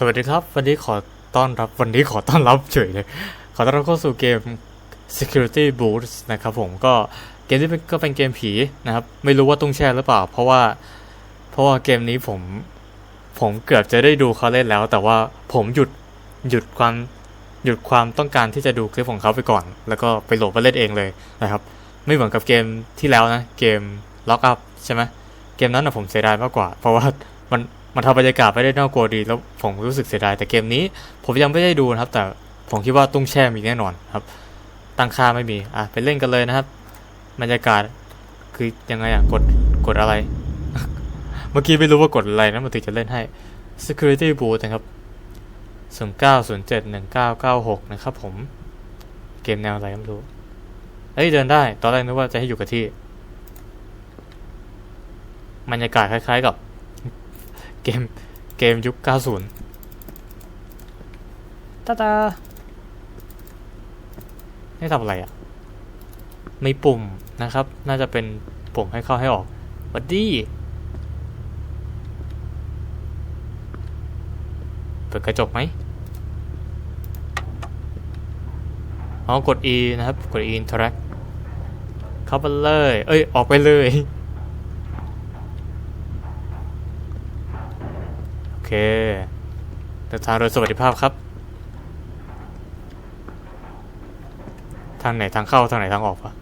สวัสดีครับ วันนี้ขอต้อนรับวันนี้ขอต้อนรับเฉยเลย ขอต้อนรับเข้าสู่เกม Security Boost นะครับผมก็เกมที่เป็นก็เป็นเกมผีนะครับ ไม่รู้ว่าต้องแชร์หรือเปล่า เพราะว่าเพราะว่าเกมนี้ผมผมเกือบจะได้ดูเขาเล่นแล้ว แต่ว่าผมหยุดหยุดความหยุดความต้องการที่จะดูคลิปของเขาไปก่อน แล้วก็ไปโหลดมาเล่นเองเลยนะครับ ไม่เหมือนกับเกมที่แล้วนะ เกม Lock Up ใช่ไหมเกมนั้นนะผมเสียดายมากกว่า เพราะว่ามัน มันทำบรรยากาศไปได้น่ากลัวดี แล้วผมรู้สึกเสียดายแต่เกมนี้ ผมยังไม่ได้ดูนะครับ แต่ผมคิดว่าตุ้งแช่มีแน่นอนครับ ตั้งค่าไม่มีอะไปเล่นกันเลยนะครับ บรรยากาศคือยังไงอะกดกดอะไร เมื่อกี้ไม่รู้ว่ากดอะไรนะมันถึงจะเล่นให้ security boot นะครับ09071996 นะครับผม เกมแนวอะไรก็ไม่รู้ เอ้ยเดินได้ ตอนแรกนึกว่าจะให้อยู่กับที่บรรยากาศคล้ายๆกับ กมเกมยุค 90ตาตาให้ทำอะไรอะ่ะมีปุ่มนะครับ น่าจะเป็นปุ่มให้เข้าให้ออกหวัดดีเปิดกระจกไหมอ๋อกด E นะครับ กด E interact เข้าไปเลย เอ้ย ออกไปเลย โอ เคเดินทางโดยสวัสดิภาพครับ ทางไหนทางเข้าทางไหนทางออกปะ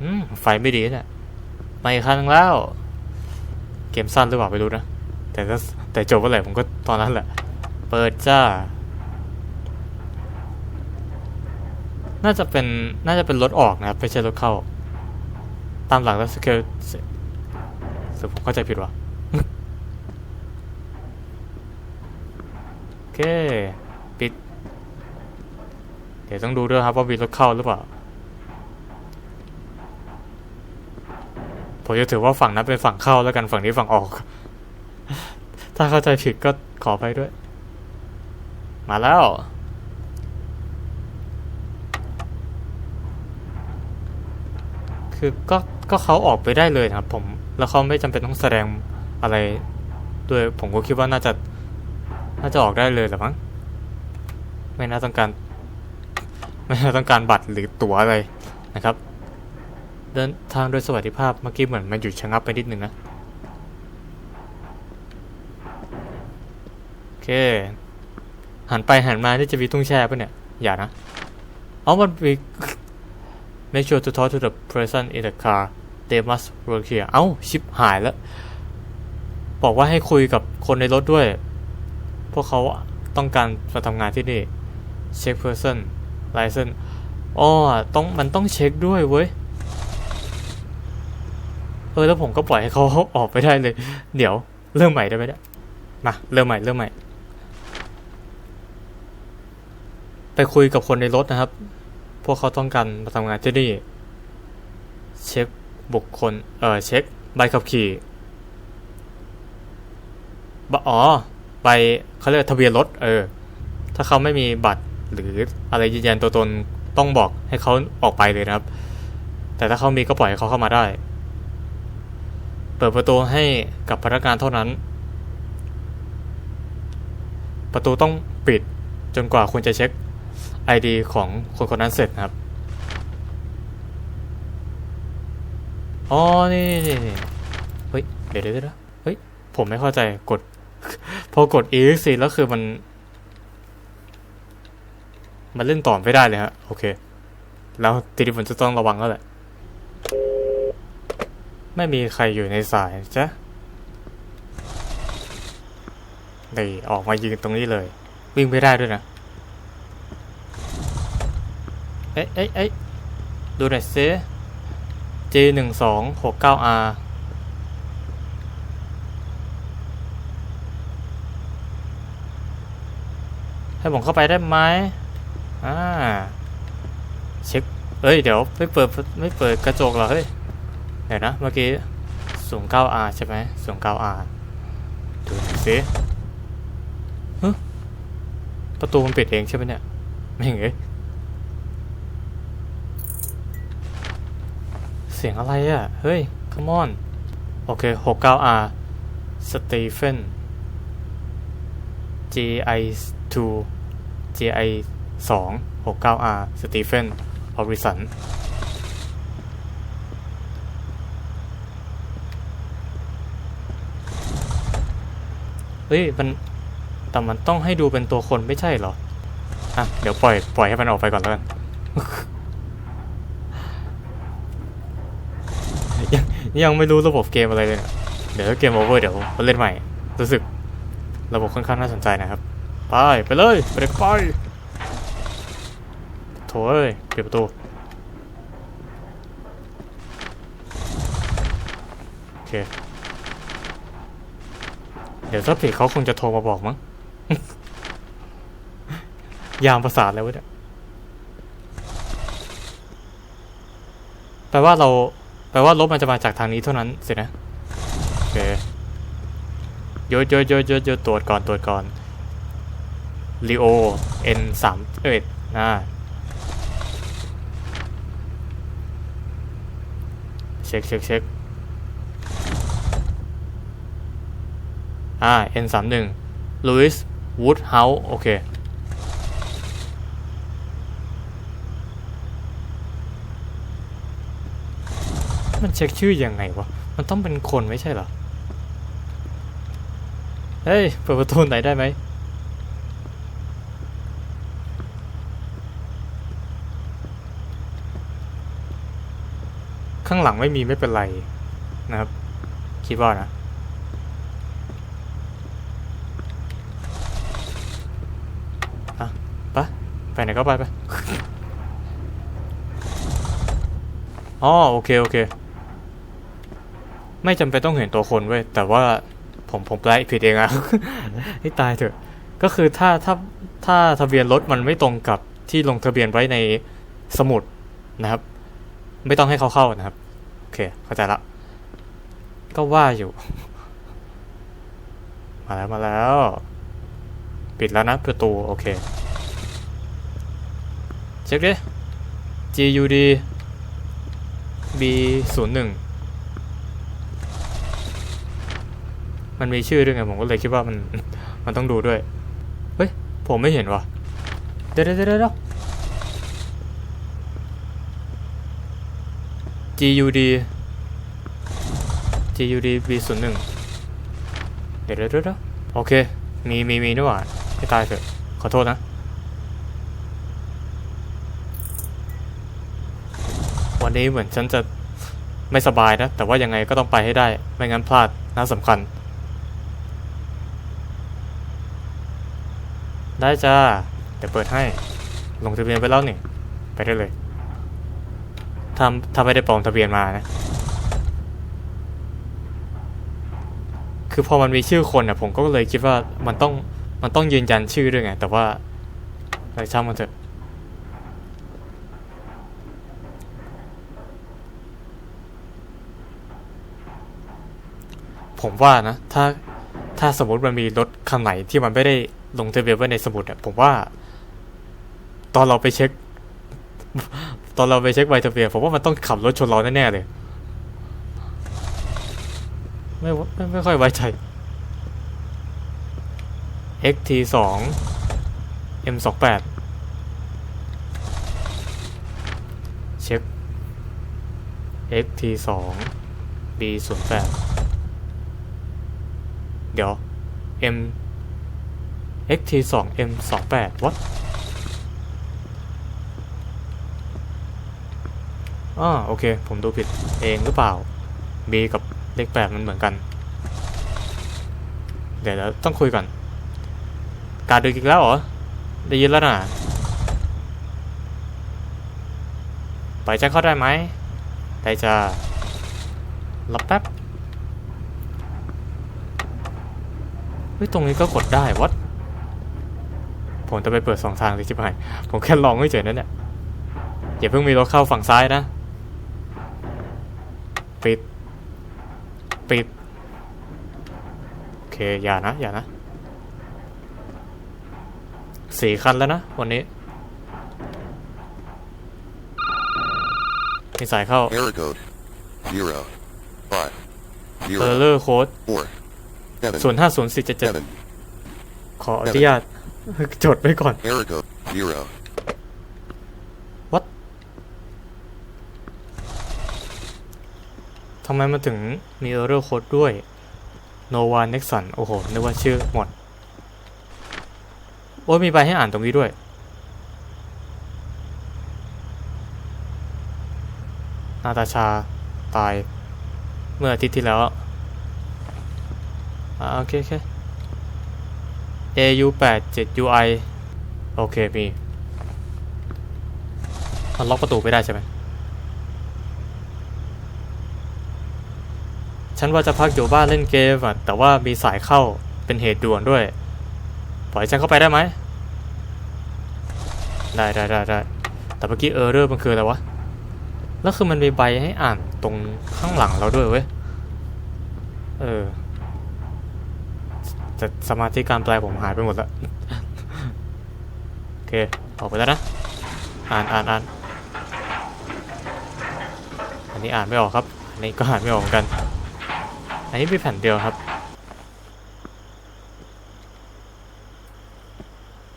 อืมไฟไม่ดีนี่ยมาอีกครั้งแล้ว เกมสั้นหรือเปล่าไม่รู้นะ แต่ถ้าแต่จบเมื่อไหร่ผมก็ตอนนั้นแหละ เปิดจ้า น่าจะเป็นน่าจะเป็นรถออกนะครับไม่ใช่รถเข้า ตามหลักแล้วสเกลสผมเข้าใจผิดวะโอเค ปิด เดี๋ยวต้องดูด้วยครับว่ามีรถเข้าหรือเปล่า ผมจะถือว่าฝั่งนั้นเป็นฝั่งเข้าแล้วกันฝั่งนี้ฝั่งออก ถ้าเข้าใจผิดก็ขอไปด้วย มาแล้วคือก็ ก็เขาออกไปได้เลยครับ ผมแล้วเขาไม่จำเป็นต้องแสดงอะไรด้วยผมก็คิดว่าน่าจะน่าจะออกได้เลยหรือมั้งไม่น่าต้องการ ไม่น่าต้องการบัตรหรือตั๋วอะไรนะครับเดินทางโดยสวัสดิภาพเมื่อกี้เหมือนมันหยุดชะงักไปนิดนึงนะโอเค หันไปหันมาที่จะมีตุ้งแช่ปะเนี่ย อย่านะอ๋อมันมี Make sure to talk to the person in the car they must work here เอ้า ชิปหายแล้ว บอกว่าให้คุยกับคนในรถด้วย พวกเขาต้องการมาทำงานที่นี่ check person license อ๋อต้องมันต้องเช็คด้วยเว้ย เออ แล้วผมก็ปล่อยให้เขาออกไปได้เลย เดี๋ยว เริ่มใหม่ได้ไหมเนี่ยมา เริ่มใหม่ เริ่มใหม่ ไปคุยกับคนในรถนะครับ พวกเขาต้องการมาทำงานที่นี่ เช็คบุคคล เออเช็คใบขับขี่บอ๋อใบเขาเรียกทะเบียนรถ เออ ถ้าเขาไม่มีบัตรหรืออะไรยืนยันตัวตนต้องบอกให้เขาออกไปเลยนะครับ แต่ถ้าเขามีก็ปล่อยให้เขาเข้ามาได้ เปิดประตูให้กับพนักงานเท่านั้น ประตูต้องปิดจนกว่าคุณจะเช็ค ID ของคนคนนั้นเสร็จนะครับ อ๋อ นี่นี่นี่เฮ้ย เดี๋ยวเดี๋ยวเดี๋ยวเฮ้ย ผมไม่เข้าใจกด พอกด EXC แล้วคือมัน มันเล่นต่อไม่ได้เลยฮะ โอเค แล้วทีนี้ผมจะต้องระวังแล้วแหละ ไม่มีใครอยู่ในสายจ้ะนี่ออกมายืนตรงนี้เลย วิ่งไม่ได้ด้วยนะ เอ๊ะเอ๊ะเอ๊ะดูหน่อยซิ G หนึ่งสองหกเก้า R ให้ผมเข้าไปได้ไหมอ่า เช็ค เอ้ย เดี๋ยว ไม่เปิด ไม่เปิดกระจกเหรอ เฮ้ย เดี๋ยวนะ เมื่อกี้สูง 9R ใช่ไหมสูง 9R ดูหน่สิฮึประตูมันปิดเองใช่ไหมเนี่ย ไม่เห็นเลย สียงอะไรอะ เฮ้ย come on โอเค 69R สตีเฟน GI 2 GI 2 69R สตีเฟนออริสันเฮ้ย มัน แต่มันต้องให้ดูเป็นตัวคนไม่ใช่เหรอ อะ เดี๋ยวปล่อย ปล่อยให้มันออกไปก่อนแล้วกัน ยังยังไม่รู้ระบบเกมอะไรเลยเนี่ยเดี๋ยวถ้าเกมโอเวอร์เดี๋ยวมาเล่นใหม่ รู้สึกระบบค่อนข้างน่าสนใจนะครับ ไปไปเลยไปเลยไปโถ่เอ้ยปิดประตูโอเคเดี๋ยวถ้าผิดเขาคงจะโทรมาบอกมั้งยามประสาทแล้วเนี่ยแปลว่าเรา แปลว่ารถมันจะมาจากทางนี้เท่านั้นสินะโอเคโยโยโยโยโยตรวจก่อนตรวจก่อนลีโอ N สามเอ็ดอ่าเช็คเช็คเช็คอ่า N สามหนึ่งลุยส์วูดเฮาส์โอเค มันเช็คชื่อยังไงวะ มันต้องเป็นคนไม่ใช่เหรอ เฮ้ย เปิดประตูไหนได้ไหมข้างหลังไม่มีไม่เป็นไรนะครับ คิดว่านะอะปะไปไหนก็ไปไปอ๋อโอเค โอเค ไม่จำเป็นต้องเห็นตัวคนเว้ยแต่ว่าผมผมแปลผิดเองอะให้ตายเถอะ ก็คือถ้าถ้าถ้าทะเบียนรถมันไม่ตรงกับที่ลงทะเบียนไว้ในสมุดนะครับ ไม่ต้องให้เขาเข้านะครับ โอเค เข้าใจละ ก็ว่าอยู่ มาแล้วมาแล้ว ปิดแล้วนะประตู โอเค เช็คดิ GUD B01 มันมีชื่อด้วยไงผมก็เลยคิดว่ามันมันต้องดูด้วย เฮ้ย ผมไม่เห็นว่ะเดี๋ยวเดี๋ยวเดี๋ยวเดี๋ยว GUD GUD B ศูนย์หนึ่งเดี๋ยวเดี๋ยวเดี๋ยวโอเค มีมีมีด้วยว่ะให้ตายเถอะ ขอโทษนะ วันนี้เหมือนฉันจะไม่สบายนะ แต่ว่ายังไงก็ต้องไปให้ได้ ไม่งั้นพลาดน่าสำคัญ ได้จ้า เดี๋ยวเปิดให้ ลงทะเบียนไปแล้วนี่ ไปได้เลยถ้าถ้าไม่ได้ปลอมทะเบียนมานะ คือพอมันมีชื่อคนอะผมก็เลยคิดว่ามันต้องมันต้องยืนยันชื่อด้วยไง แต่ว่าอะไรช่างมันเถอะผมว่านะ ถ้า ถ้าสมมติมันมีรถคันไหนที่มันไม่ได้ลงทะเบียนไว้ในสมุดอะผมว่า ตอนเราไปเช็ค ตอนเราไปเช็คใบทะเบียนผมว่ามันต้องขับรถชนเราแน่ๆเลย ไม่ไม่ไม่ค่อยไว้ใจ XT สอง M สองแปดเช็ค XT สอง B ศูนย์แปด เดี๋ยว M XT 2 M 2 8 what อ่าโอเค ผมดูผิดเองหรือเปล่า B กับเลข 8 มันเหมือนกัน เดี๋ยวเราต้องคุยก่อน การดึกอีกแล้วเหรอ ได้ยินแล้วนะไปแจ้งเขาได้ไหมได้จะรับแป๊บ เฮ้ยตรงนี้ก็กดได้วัดผมจะไปเปิดสองทางเลยชิบหายผมแค่ลองเฉยๆนั่นแหละอย่าเพิ่งมีรถเข้าฝั่งซ้ายนะ ปิด ปิด โอเค อย่านะ อย่านะสี่คันแล้วนะ วันนี้มีสายเข้า Error code zero five เออ zero, เลอร์โค้ด four, seven, ศูนย์ห้าศูนย์สี่เจ็ดเจ็ด seven. ขออนุญาตจดไว้ก่อน Error code zero. What ทำไมมันถึงมี error code ด้วย Nova Nexon โอ้โห นึกว่าชื่อหมด โอ้ยมีใบให้อ่านตรงนี้ด้วย นาตาชาตาย เมื่ออาทิตย์ที่แล้ว อ่าโอเคโอเค AU 8 7 UI โอเคมีมันล็อกประตูไม่ได้ใช่ไหมฉันว่าจะพักอยู่บ้านเล่นเกมอะแต่ว่ามีสายเข้าเป็นเหตุด่วนด้วย ปล่อยฉันเข้าไปได้ไหม ได้ได้ได้ได้แต่เมื่อกี้เออร์เรอร์มันคืออะไรวะ แล้วคือมันมีใบให้อ่านตรงข้างหลังเราด้วยเว้ย เออ แต่สมาธิการแปลผมหายไปหมดแล้วโอเค ออกไปแล้วนะ อ่านอ่านอ่านอันนี้อ่านไม่ออกครับ อันนี้ก็อ่านไม่ออกเหมือนกัน อันนี้มีแผ่นเดียวครับ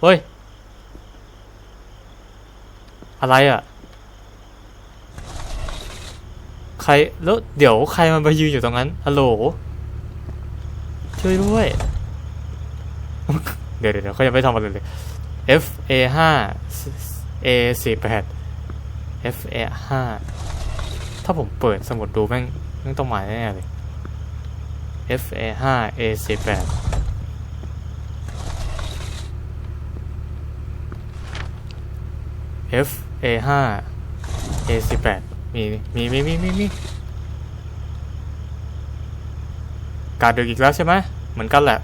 เฮ้ย อะไรอะ ใคร แล้วเดี๋ยวใครมันไปยืนอยู่ตรงนั้น ฮัลโหล ช่วยด้วย เดี๋ยวเดี๋ยวเขายังไม่ทำอะไรเลย F A 5 A 4 8 F A 5ถ้าผมเปิดสมุดดูแม่งแม่งต้องหมายแน่เลย F A 5 A 4 8 F A 5 A 4 8มี มี มี มี มี มี การดึกอีกแล้วใช่ไหม เหมือนกันแหละ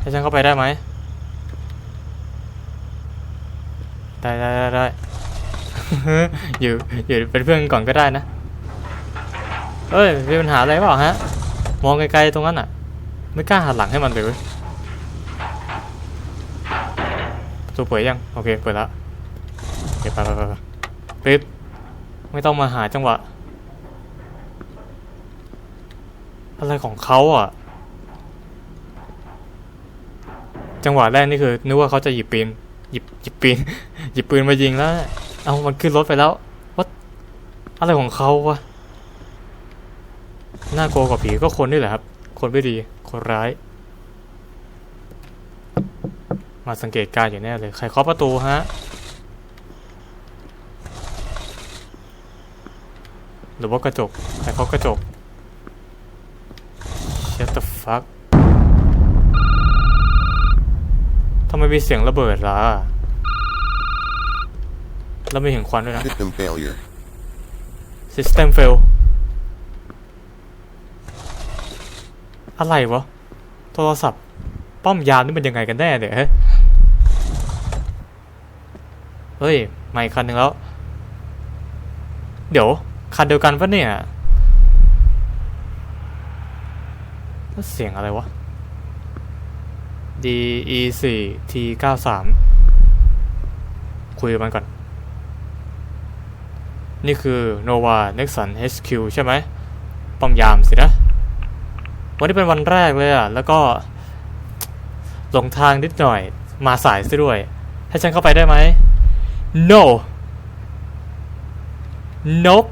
ให้ฉันเข้าไปได้ไหม ได้ได้ได้ได้อยู่อยู่เป็นเพื่อนก่อนก็ได้นะเอ้ยมีปัญหาอะไรเปล่าฮะ มองไกลๆตรงนั้นอะ ไม่กล้าหันหลังให้มันเลยเว้ยประตูเปิดยัง โอเค เปิดแล้วโอเคไปไปไปไปปิดไม่ต้องมาหาจังหวะ อะไรของเขาอะ จังหวะแรกนี่คือ นึกว่าเขาจะหยิบปืน หยิบหยิบปืนหยิบปืนมายิงแล้ว เอามันขึ้นรถไปแล้ววัดอะไรของเขาวะน่ากลัวกว่าผีก็คนนี่แหละครับ คนไม่ดีคนร้าย มาสังเกตการอยู่แน่เลย ใครเคาะประตูฮะหรือว่ากระจกใครเคาะกระจก Shut the fuck ทำไมมีเสียงระเบิดล่ะ แล้วไม่เห็นควันด้วยนะ System failure. System fail อะไรวะ โทรศัพท์ ป้อมยามนี่มันยังไงกันแน่เนี่ยเฮ้ยเฮ้ยมาอีกคันหนึ่งแล้ว เดี๋ยว คันเดียวกันปะเนี่ยแล้วเสียงอะไรวะ D E 4 T 9 3คุยกับมันก่อน นี่คือ Nova Nexon HQ ใช่ไหมป้อมยามสินะ วันนี้เป็นวันแรกเลยอะแล้วก็ หลงทางนิดหน่อยมาสายซะด้วย ให้ฉันเข้าไปได้ไหม no nope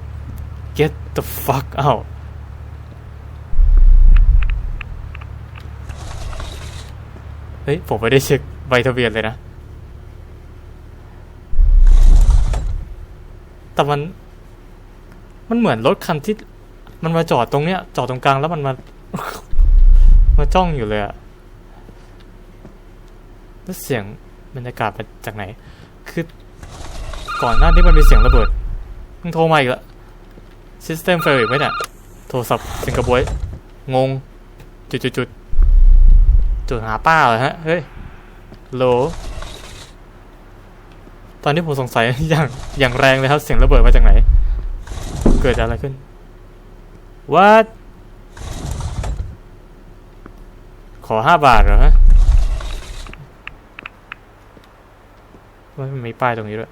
get the fuck out ฮ้ย ผมไม่ได้เช็คใบทะเบียนเลยนะ แต่มัน มันเหมือนรถคันที่ มันมาจอดตรงเนี้ย จอดตรงกลางแล้วมันมา มาจ้องอยู่เลยอะแล้วเสียงบรรยากาศมาจากไหน คือ ก่อนหน้านี้มันมีเสียงระเบิดมึงโทรมาอีกล้วซิสเต็มเฟลอีกไหมเนี่ย โทรศัพท์สิงคโปร์งง จุดจุด จุดจุดหาป้าเหรอฮะ เฮ้ยโหลตอนนี้ผมสงสัยอย่างอย่างแรงเลยครับ เสียงระเบิดมาจากไหน เกิดอะไรขึ้น What ขอห้าบาทเหรอฮะว่ามันมีป้ายตรงนี้ด้วย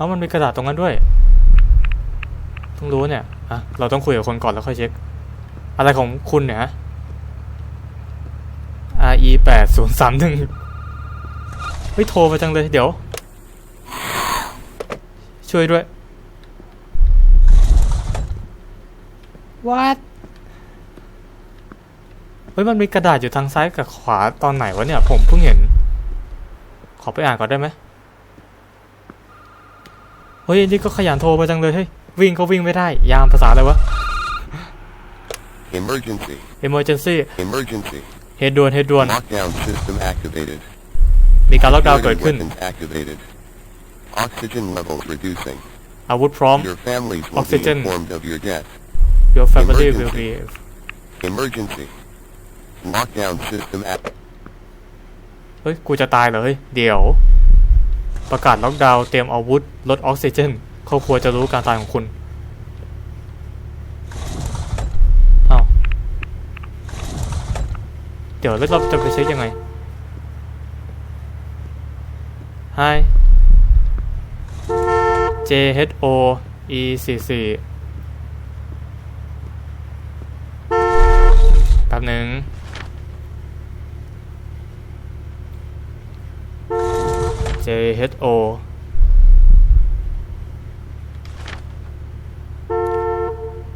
เอามันมีกระดาษตรงนั้นด้วยต้องรู้เนี่ยอะเราต้องคุยกับคนก่อนแล้วค่อยเช็ค อะไรของคุณเนี่ยฮะ RE แปดศูนย์สามหนึ่งเฮ้ยโทรมาจังเลยเดี๋ยว ช่วยด้วย What เฮ้ยมันมีกระดาษอยู่ทางซ้ายกับขวาตอนไหนวะเนี่ย ผมเพิ่งเห็น ขอไปอ่านก่อนได้ไหมเฮ้ยอันนี่ก็ขยันโทรมาจังเลยเฮ้ยวิ่งก็วิ่งไม่ได้ ยามภาษาอะไรวะ Emergency. emergency Emergency. เหตุด่วนเหตุด่วน Lockdown system activated. มีการล็อกดาวน์เกิด Security ขึ้น weapons activated. Oxygen levels reducing. อาวุธพร้อม Your families will Oxygen. be informed of your death. your family will be Emergency. Lockdown system act. เฮ้ย กูจะตายเหรอเฮ้ย เดี๋ยว ประกาศล็อกดาวน์เตรียมอาวุธลดออกซิเจนครอบครัวจะรู้การตายของคุณเอ้าเดี๋ยวแล้วเราจะไปเช็คยังไง Hi J H O E 4 4แป๊บหนึ่ง J H O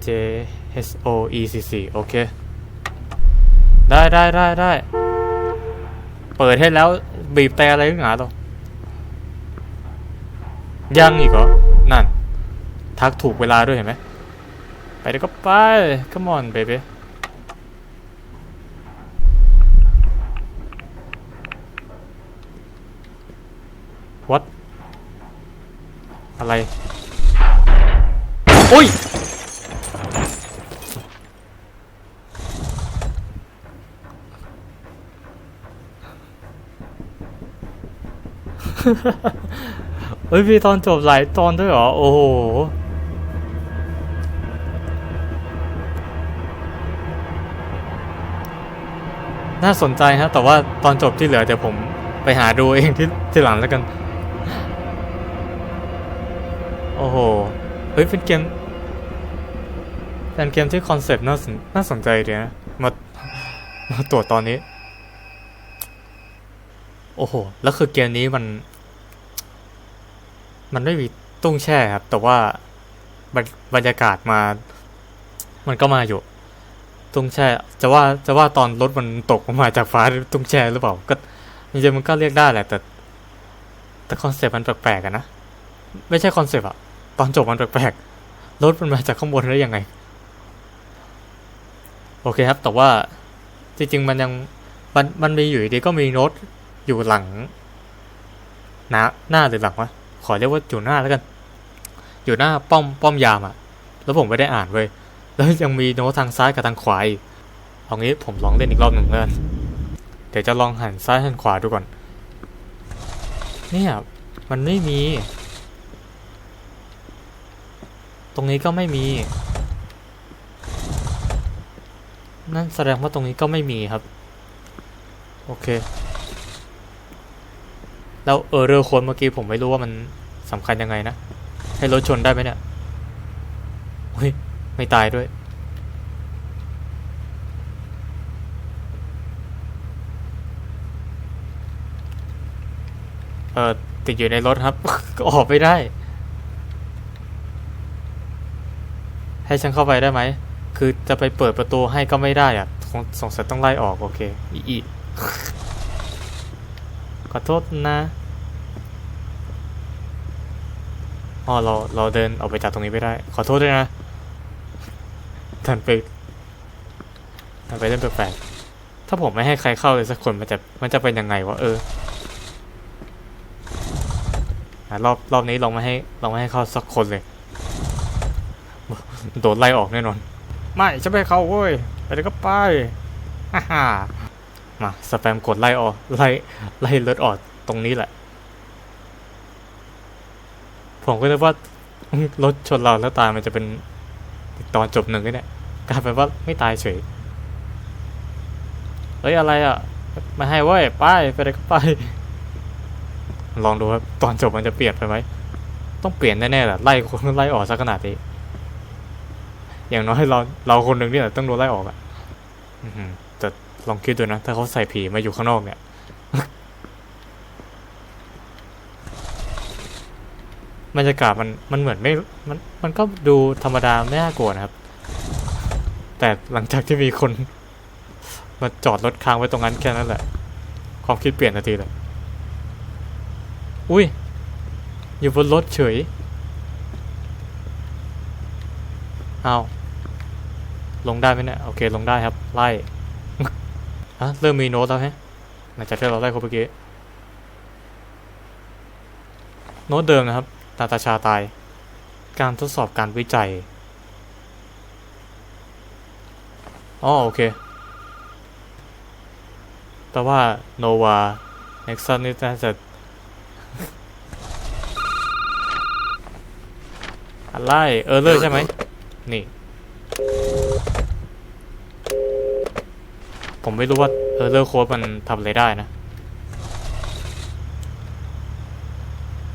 J H O E C C โอเค ได้ได้ได้ได้ เปิดให้แล้วบีบแต่อะไรขึ้นหาตัวยังอีกเหรอ นั่น ทักถูกเวลาด้วยเห็นไหม ไปเดี๋ยวก็ไป come on baby อะไรอุ้ยเฮ้ยมีตอนจบหลายตอนด้วยเหรอ โอ้โหน่าสนใจฮะ แต่ว่าตอนจบที่เหลือเดี๋ยวผมไปหาดูเองที่ที่หลังแล้วกัน โอ้โห เฮ้ย เป็นเกม เป็นเกมที่คอนเซปต์น่าสนน่าสนใจดีนะ มา มาตรวจตอนนี้ โอ้โห แล้วคือเกมนี้มัน มันไม่มีตุ้งแช่ครับ แต่ว่าบรรบรรยากาศมา มันก็มาอยู่ ตุ้งแช่ จะว่า จะว่าตอนรถมันตกลงมาจากฟ้าตุ้งแช่หรือเปล่า ก็จริงๆมันก็เรียกได้แหละ แต่ แต่คอนเซปต์มันแปลกๆอะนะ ไม่ใช่คอนเซปต์อะ ตอนจบมันแปลกๆรถมันมาจากข้างบนได้ยังไง โอเคครับ แต่ว่าจริงๆมันยังมันมันมีอยู่ดีก็มีโน้ตอยู่หลังหน้าหน้าหรือหลังวะขอเรียกว่าอยู่หน้าแล้วกัน อยู่หน้าป้อมป้อมยามอะแล้วผมไม่ได้อ่านเว้ยแล้วยังมีโน้ตทางซ้ายกับทางขวาอีกเอางี้ผมลองเล่นอีกรอบหนึ่งแล้วกันเดี๋ยวจะลองหันซ้ายหันขวาดูก่อนเนี่ยมันไม่มี ตรงนี้ก็ไม่มี นั่นแสดงว่าตรงนี้ก็ไม่มีครับ โอเค แล้วเออเรือโคนเมื่อกี้ผมไม่รู้ว่ามันสำคัญยังไงนะ ให้รถชนได้ไหมเนี่ยเฮ้ยไม่ตายด้วย เออติดอยู่ในรถครับ ก็ออกไม่ได้ ให้ฉันเข้าไปได้ไหม คือจะไปเปิดประตูให้ก็ไม่ได้อะคงสงสัยต้องไล่ออกโอเค อีอีขอโทษนะอ๋อเราเราเดินออกไปจากตรงนี้ไม่ได้ ขอโทษด้วยนะทันไปทันไปเล่นแปลกๆถ้าผมไม่ให้ใครเข้าเลยสักคนมันจะมันจะเป็นยังไงวะเอออรอบรอบนี้ลองไม่ให้ลองไม่ให้เข้าสักคนเลย โดนไล่ออกแน่นอน ไม่จะไม่ให้เข้าเว้ย ไปเลยก็ไปฮ่าฮ่ามาสแปมกดไล่ออกไล่ไล่รถออกตรงนี้แหละ ผมก็เลยว่ารถชนเราแล้วตายมันจะเป็นอีกตอนจบหนึ่งนี่แหละกลายเป็นว่าไม่ตายเฉยเฮ้ยอะไรอะมาให้เว้ยไปไปเลยก็ไป ลองดูครับตอนจบมันจะเปลี่ยนไปไหมต้องเปลี่ยนแน่ๆแหละไล่คนไล่ออกซะขนาดนี้ อย่างน้อยเราเราคนหนึ่งนี่ยต้องโดนไล่ออกอะอื้อหือแต่ลองคิดดูนะ ถ้าเขาใส่ผีมาอยู่ข้างนอกเนี่ยบรรยากาศมันมันเหมือนไม่มันมันก็ดูธรรมดาไม่น่ากลัวนะครับ แต่หลังจากที่มีคนมาจอดรถค้างไว้ตรงนั้นแค่นั้นแหละ ความคิดเปลี่ยนทันทีเลย อุ้ย อยู่บนรถเฉย เอา ลงได้ไหมเนี่ยโอเคลงได้ครับไล่อะเริ่มมีโน้ตแล้วฮะหลังจากที่เราไล่เขาเมื่อกี้โน้ตเดิมนะครับตาตาชาตาย การทดสอบการวิจัยอ๋อโอเค แต่ว่าโนวาเน็กซันนี่น่าจะอะไรเออเลอร์ใช่ไหมนี่ ผมไม่รู้ว่าเออเลอร์โค้ดมันทำอะไรได้นะ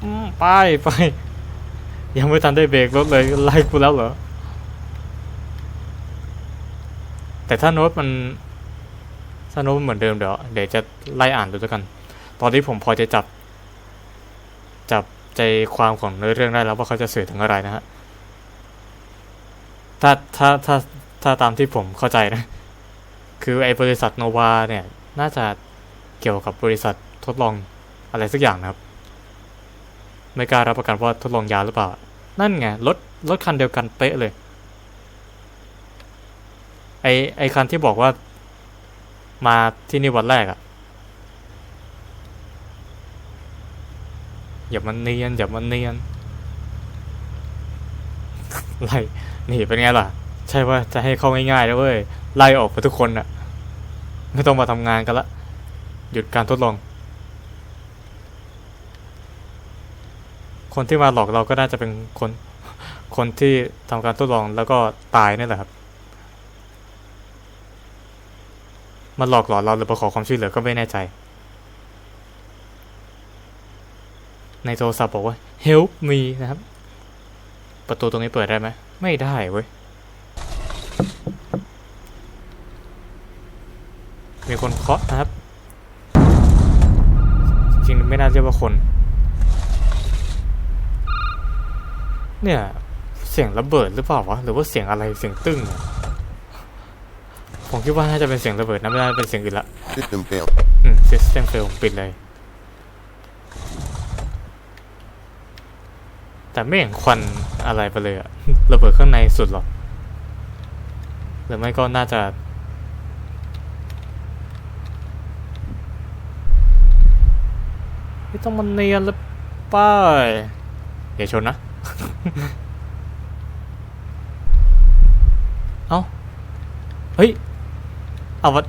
อืมไปไปยังไม่ทันได้เบรกรถเลยไล่กูแล้วเหรอ แต่ถ้าโน้ตมันถ้าโน้ตเหมือนเดิมเดี๋ยวเดี๋ยวจะไล่อ่านดูด้วยกัน ตอนนี้ผมพอจะจับ จับใจความของเนื้อเรื่องได้แล้วว่าเขาจะสื่อถึงอะไรนะฮะถ้าถ้าถ้าถ้าตามที่ผมเข้าใจนะ คือไอ้บริษัทโนวาเนี่ย น่าจะเกี่ยวกับบริษัททดลองอะไรสักอย่างนะครับ ไม่กล้ารับประกันว่าทดลองยาหรือเปล่า นั่นไงรถรถคันเดียวกันเป๊ะเลย ไอไอคันที่บอกว่า มาที่นี่วันแรกอะอย่ามันเนียนอย่ามันเนียนไล่นี่เป็นไงล่ะ ใช่ว่าจะให้เข้าง่ายๆแล้เว้ย ไล่ออกไปทุกคนอะไม่ต้องมาทำงานกันละ หยุดการทดลอง คนที่มาหลอกเราก็น่าจะเป็นคน คนที่ทำการทดลองแล้วก็ตายนี่แหละครับ มันหลอกหลอนเราหรือมาขอความช่วยเหลือก็ไม่แน่ใจ ในโทรศัพท์บอกว่า help me นะครับ ประตูตรงนี้เปิดได้ไหม ไม่ได้เว้ย มีคนเคาะนะครับ จริงๆไม่น่าเรียกว่าคน เนี่ยเสียงระเบิดหรือเปล่าวะหรือว่าเสียงอะไรเสียงตึ้งอะผมคิดว่าน่าจะเป็นเสียงระเบิดนะไม่น่าเป็นเสียงอื่นละ System failed. อืม system fail ปิดเลย แต่ไม่เห็นควันอะไรไปเลยอะระเบิดข้างในสุดหรอกหรือไม่ก็น่าจะ ไม่ต้องมันเนียนแล้วป้ายอย่าชนนะ เอ้า เฮ้ย เอาวัด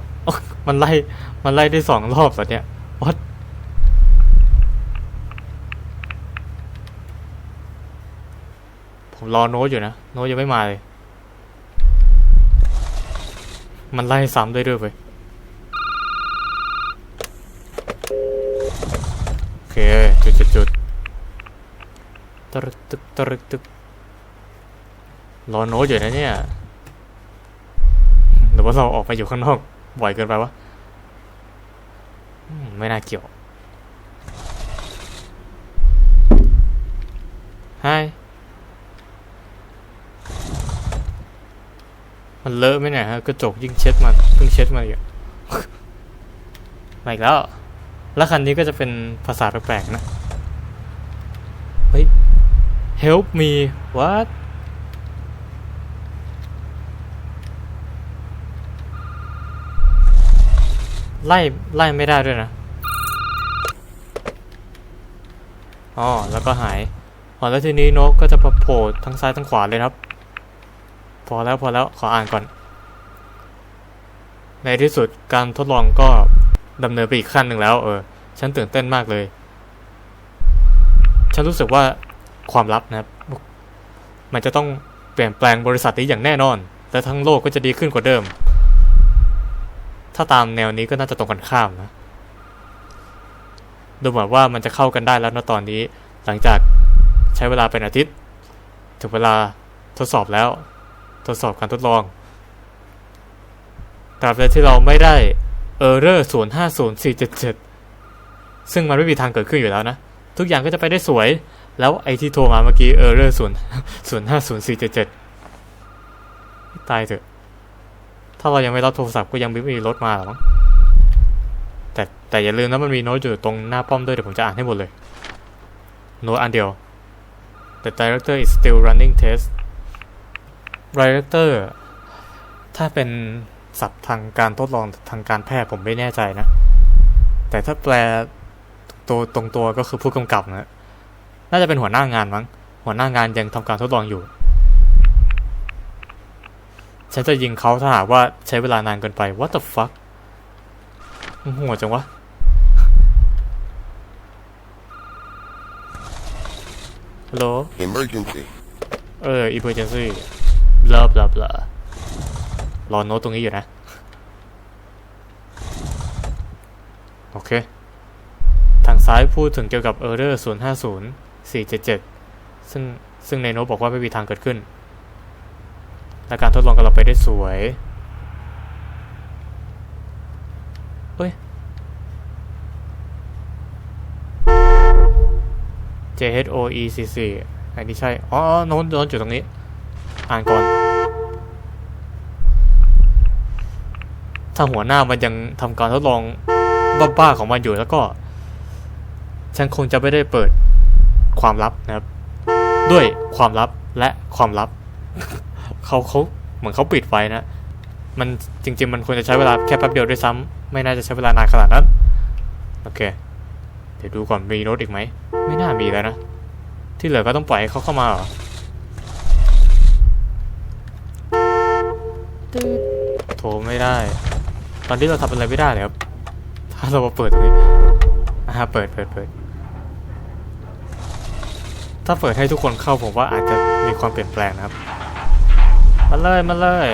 มันไล่ มันไล่ได้สองรอบสัตว์เนี่ยวัดผมรอโน้ตอยู่นะ โน้ตยังไม่มาเลย มันไล่ซ้ำด้วยด้วยเว้ยโอเค จุดจุดจุด ตรึกตึกตรึกตึกรอโน้ตอยู่นะเนี่ย หรือว่าเราออกไปอยู่ข้างนอก บ่อยเกินไปวะไม่น่าเกี่ยวไฮมันเลอะไหมเนี่ยฮะกระจกยิ่งเช็ดมาเพิ่งเช็ดมาอีกมาอีกแล้ว แล้วคันนี้ก็จะเป็นภาษาแปลกๆนะ help me what ไล่ ไล่ไม่ได้ด้วยนะ อ๋อ แล้วก็หายอ๋อแล้วทีนี้นกก็จะโผล่ทั้งซ้ายทั้งขวาเลยครับ พอแล้วพอแล้วขออ่านก่อน ในที่สุดการทดลองก็ดำเนินไปอีกขั้นหนึ่งแล้ว เออ ฉันตื่นเต้นมากเลย ฉันรู้สึกว่า ความลับนะครับ มันจะต้องเปลี่ยนแปลงบริษัทนี้อย่างแน่นอน และทั้งโลกก็จะดีขึ้นกว่าเดิม ถ้าตามแนวนี้ก็น่าจะตรงกันข้ามนะ ดูเหมือนว่ามันจะเข้ากันได้แล้วนะตอนนี้ หลังจากใช้เวลาเป็นอาทิตย์ ถึงเวลาทดสอบแล้ว ทดสอบการทดลองตราบใดที่เราไม่ได้เออร์เรอร์ศูนย์ห้าศูนย์สี่เจ็ดเจ็ดซึ่งมันไม่มีทางเกิดขึ้นอยู่แล้วนะ ทุกอย่างก็จะไปได้สวย แล้วไอที่โทรมาเมื่อกี้เออร์เรอร์ศูนย์ศูนย์ห้าศูนย์สี่เจ็ดเจ็ดตายเถอะ ถ้าเรายังไม่รับโทรศัพท์ก็ยังไม่มีรถมาหรอกมั้งแต่แต่อย่าลืมนะมันมีโน้ตอยู่ตรงหน้าป้อมด้วยเดี๋ยวผมจะอ่านให้หมดเลย โน้ตอันเดียว The director is still running test director ถ้าเป็นศัพท์ทางการทดลองทางการแพทย์ผมไม่แน่ใจนะ แต่ถ้าแปลตัวตรงตัวก็คือผู้กำกับนะ น่าจะเป็นหัวหน้างานมั้ง หัวหน้างานยังทำการทดลองอยู่ ฉันจะยิงเขาถ้าหากว่าใช้เวลานานเกินไป what the fuck มันโหัวจังวะ ฮัลโหล Emergency. เออ emergency บลาบลาบลารอโน้ตตรงนี้อยู่นะ โอเค ทางซ้ายพูดถึงเกี่ยวกับ error 050 477 ซึ่งซึ่งในโน้ตบอกว่าไม่มีทางเกิดขึ้น และการทดลองกับเราไปได้สวยเฮ้ย J H O E C C อันนี้ใช่อ๋ออ๋อ โน้ตโน้ตอยู่ตรงนี้ อ่านก่อน ถ้าหัวหน้ามันยังทำการทดลองบ้าๆของมันอยู่แล้วก็ ฉันคงจะไม่ได้เปิด ความลับนะครับ ด้วยความลับและความลับเขาเขาเหมือนเขาปิดไว้นะ มันจริง ๆ มันควรจะใช้เวลาแค่แป๊บเดียวด้วยซ้ำไม่น่าจะใช้เวลานานขนาดนั้น โอเค เดี๋ยวดูก่อนมีโน้ตอีกไหม ไม่น่ามีแล้วนะ ที่เหลือก็ต้องปล่อยให้เขาเข้ามาเหรอโทรไม่ได้ ตอนนี้เราทำอะไรไม่ได้เลยครับ ถ้าเรามาเปิดตรงนี้อ่าเปิดเปิดเปิด ถ้าเปิดให้ทุกคนเข้าผมว่าอาจจะมีความเปลี่ยนแปลงนะครับ มาเลย มาเลย